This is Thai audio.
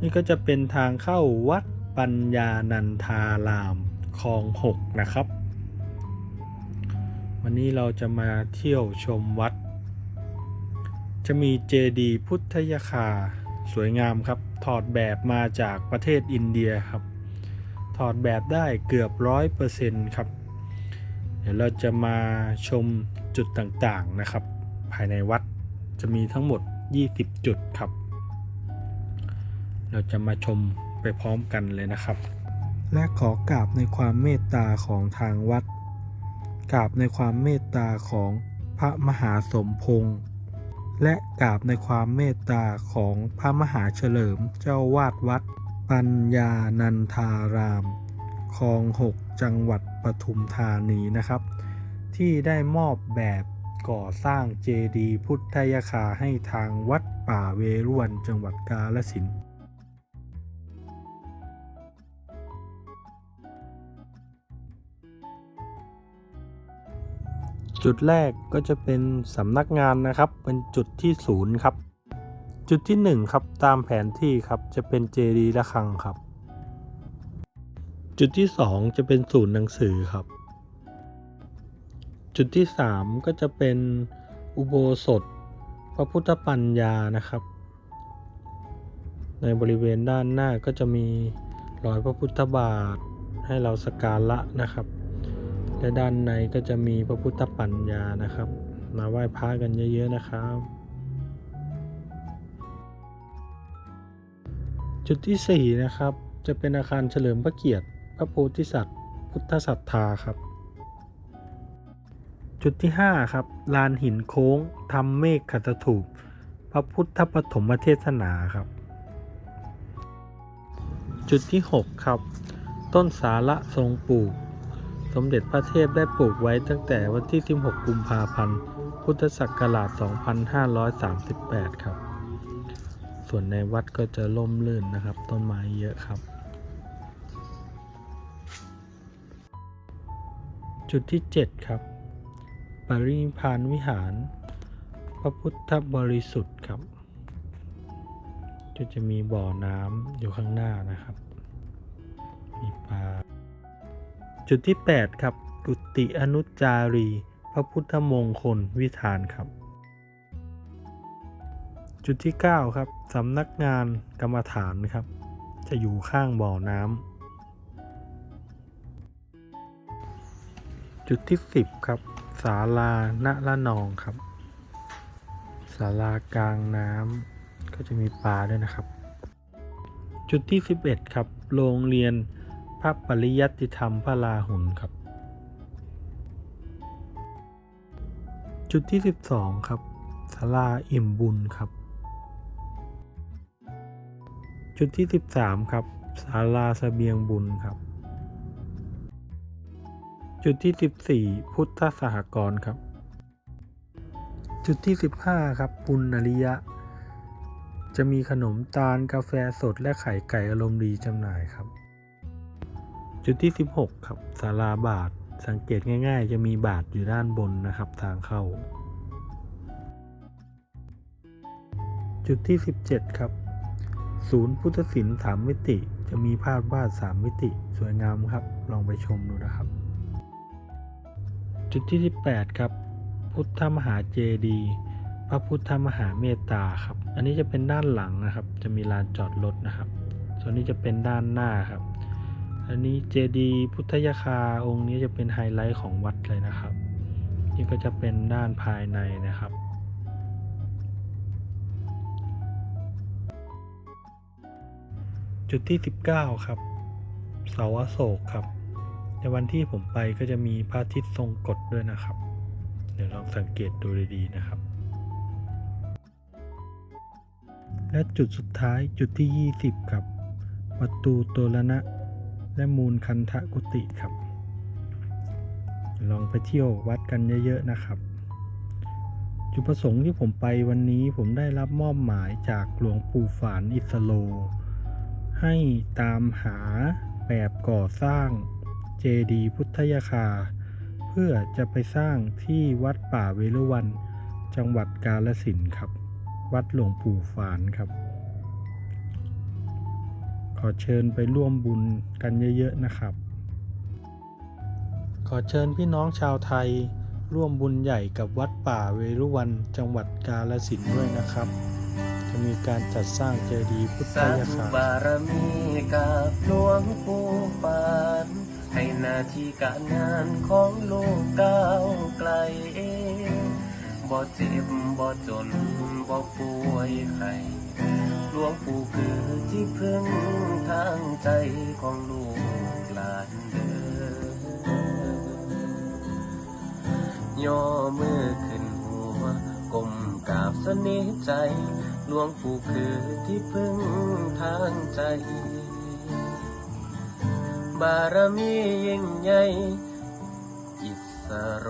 นี่ก็จะเป็นทางเข้าวัดปัญญานันทารามคลองหกนะครับ วันนี้เราจะมาเที่ยวชมวัด จะมีเจดีพุทธยคาสวยงามครับ ถอดแบบมาจากประเทศอินเดียครับ ถอดแบบได้เกือบร้อยเปอร์เซ็นต์ครับ เดี๋ยวเราจะมาชมจุดต่างๆนะครับ ภายในวัดจะมีทั้งหมด 20 จุดครับ เราจะมาชมไปพร้อมกันเลยนะครับ และขอกราบในความเมตตาของทางวัดกราบในความเมตตาของพระมหาสมพงษ์และกราบในความเมตตาของพระมหาเฉลิมเจ้าวาดวัด ปัญญานันทารามคลองหกจังหวัดปทุมธานีนะครับ ที่ได้มอบแบบก่อสร้างเจดีย์พุทธยาคาให้ทางวัดป่าเวรุวันจังหวัดกาฬสิน จุดแรกก็จะเป็นสำนักงานนะครับ เป็นจุดที่ศูนย์ครับ จุดที่หนึ่งครับตามแผนที่ครับจะเป็นเจดีย์ระฆังครับ จุดที่สองจะเป็นศูนย์หนังสือครับ จุดที่สามก็จะเป็นอุโบสถ พระพุทธปัญญานะครับ ในบริเวณด้านหน้าก็จะมีรอยพระพุทธบาทให้เราสกการะนะครับ และด้านในก็จะมีพระพุทธปัญญานะครับ มาไหว้พระกันเยอะ ๆ นะครับ จุดที่ 4 นะครับ จะเป็นอาคารเฉลิมพระเกียรติ พระโพธิสัตว์ พุทธศรัทธาครับ จุดที่ 5 ครับ ลานหินโค้งทำเมฆขัตถูปพระพุทธปฐมเทศนาครับ จุดที่ 6 ครับ ต้นสาระทรงปลูก สมเด็จพระเทพได้ปลูกไว้ตั้งแต่วันที่ 16 กุมภาพันธ์ พุทธศักราช 2538 ครับ ส่วนในวัดก็จะล่มลื่นนะครับ ต้นไม้เยอะครับ จุดที่ 7 ครับ ปรินิพานวิหาร พระพุทธบริสุทธิ์ครับก็จะมีบ่อน้ำอยู่ข้างหน้านะครับ จุดที่ 8 ครับ กุติอนุจารี พระพุทธมงคลวิธานครับ จุดที่ 9 ครับสำนักงานกรรมฐานครับ จะอยู่ข้างบ่อน้ำจุดที่ 10 ครับศาลาณละนองครับศาลากลางน้ำก็จะมีปลาด้วยนะครับ จุดที่ 11 ครับ โรงเรียน ระปริยัติธรรมพระลาหุนครับ จุดที่ 12 ครับศาลาอิ่มบุญครับ จุดที่ 13 ครับศาลาเสบียงบุญครับ จุดที่ 14 พุทธสหกรณ์ครับ จุดที่ 15 ครับ ปุณณริยะ จะมีขนมตาลกาแฟสดและไข่ไก่อารมณ์ดีจำหน่ายครับ จุดที่ 16 ครับศาลาบาท สังเกตง่าย ๆ จะมีบาทอยู่ด้านบนนะครับ ทางเข้า จุดที่ 17 ครับ ศูนย์พุทธศิลป์สามมิติ จะมีภาพวาดสามมิติ สวยงามครับ ลองไปชมดูนะครับ จุดที่ 18 ครับ พุทธมหาเจดีย์พระพุทธมหาเมตตาครับ อันนี้จะเป็นด้านหลังนะครับ จะมีลานจอดรถนะครับ ส่วนนี้จะเป็นด้านหน้าครับ อันนี้เจดีพุทธยคาองค์นี้จะเป็นไฮไลท์ของวัดเลยนะครับ นี่ก็จะเป็นด้านภายในนะครับจุดที่ 19 ครับ เสาอโศกครับ ในวันที่ผมไปก็จะมีพระอาทิตย์ทรงกฎด้วยนะครับ เดี๋ยวลองสังเกตดูดีๆนะครับ และจุดสุดท้ายจุดที่ 20 ครับ ประตูโตรณะ และมูลคันธกุติครับ ลองไปเที่ยววัดกันเยอะ ๆ นะครับ จุดประสงค์ที่ผมไปวันนี้ผมได้รับมอบหมายจากหลวงปู่ฝานอิสโล ให้ตามหาแบบก่อสร้างเจดีย์พุทธยาคา เพื่อจะไปสร้างที่วัดป่าเวรุวัน จังหวัดกาฬสินครับ วัดหลวงปู่ฝานครับ อเชิญไปร่วมบุญกันเยอะๆนะครับ ขอเชิญพี่น้องชาวไทย ร่วมบุญใหญ่กับวัดป่าเวรุวันจังหวัดกาฬสินด้วยนะครับ จะมีการจัดสร้างเจดีย์พุทธสายธุคาบารมีกับหลวงปู่ปานให้หน้าที่การงานของลูกก้าวไกลบ่เจ็บบ่จนบ่ป่วยไข้หลวงปู่คือที่พึ่ง ใจของลูกหลานเด้อย่อมือขึ้นหัวก้มกราบสนิทใจหลวงปู่คือที่พึ่งทางใจ บารมียิ่งใหญ่อิสโร